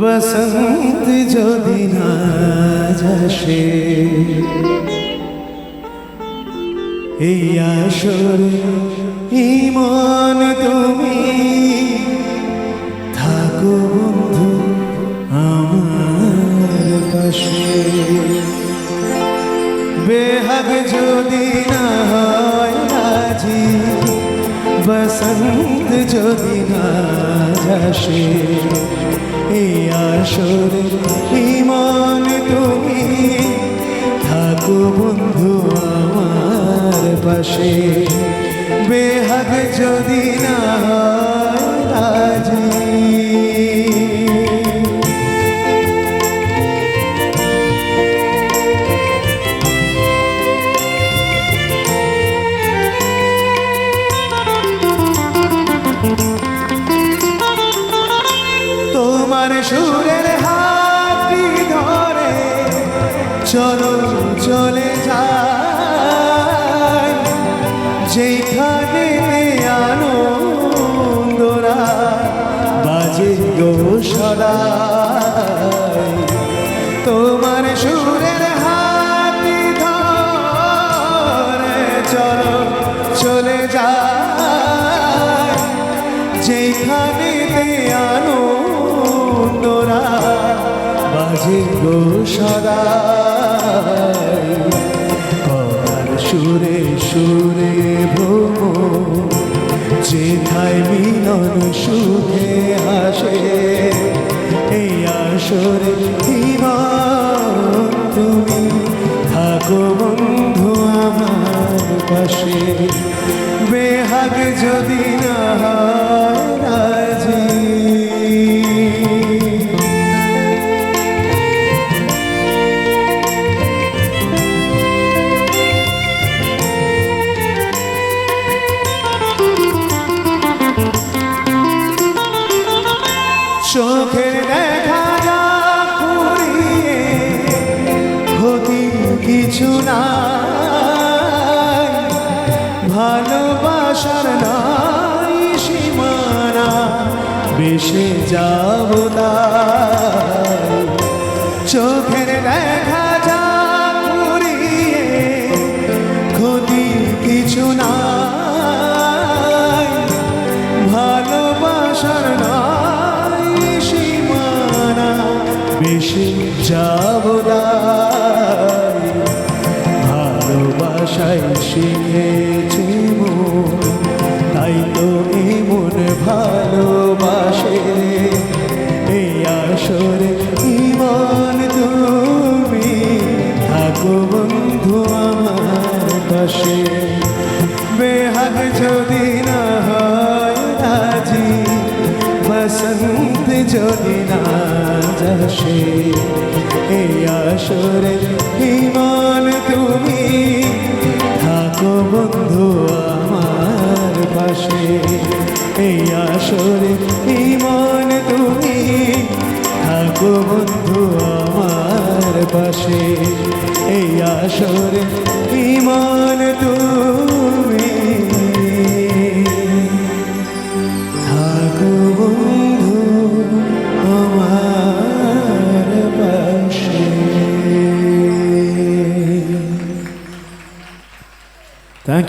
বসন্ত যদি না যাসে, এই আসর ইমন তুমি থাকো বন্ধু আমার পাশে। বেহাগ যদি না হয় আজি, বসন্ত যদি না যাসে এই আসর ইমান তুমি থাকো বন্ধু আমার পাশে। বেহাগ যদি না হয় তোমার সুরের হাতি ধরে চলো চলে যায়। যেখানে আনন্দরা বাজে গো সদাই গো সুরে সুরে ভ্রম যেথায় মিলন সুখে হাসে, এই আসরে তুমি থাকো বন্ধু আমার পাশে। বেহাগ যদি না হয় চোখের দেখা যা পুরিয়ে ক্ষতি কিছু না ভালোবাসার নাই সীমানা বেশে যাব তাই বেশি যাব দায় ভালোবাসায় শিখেছি মন। তাই তো এমন ভালোবাসে, এই আসরে ইমন তুমি। থাকো বন্ধু আমার পাশে, বেহাগ যদি না হয় রাজি, বসন্ত যদি না আসে। এই আসরে ইমান তুমি থাকো বন্ধু আমার পাশে। এই আসরে ইমান তুমি থাকো বন্ধু আমার পাশে। এই আসরে ইমান তুমি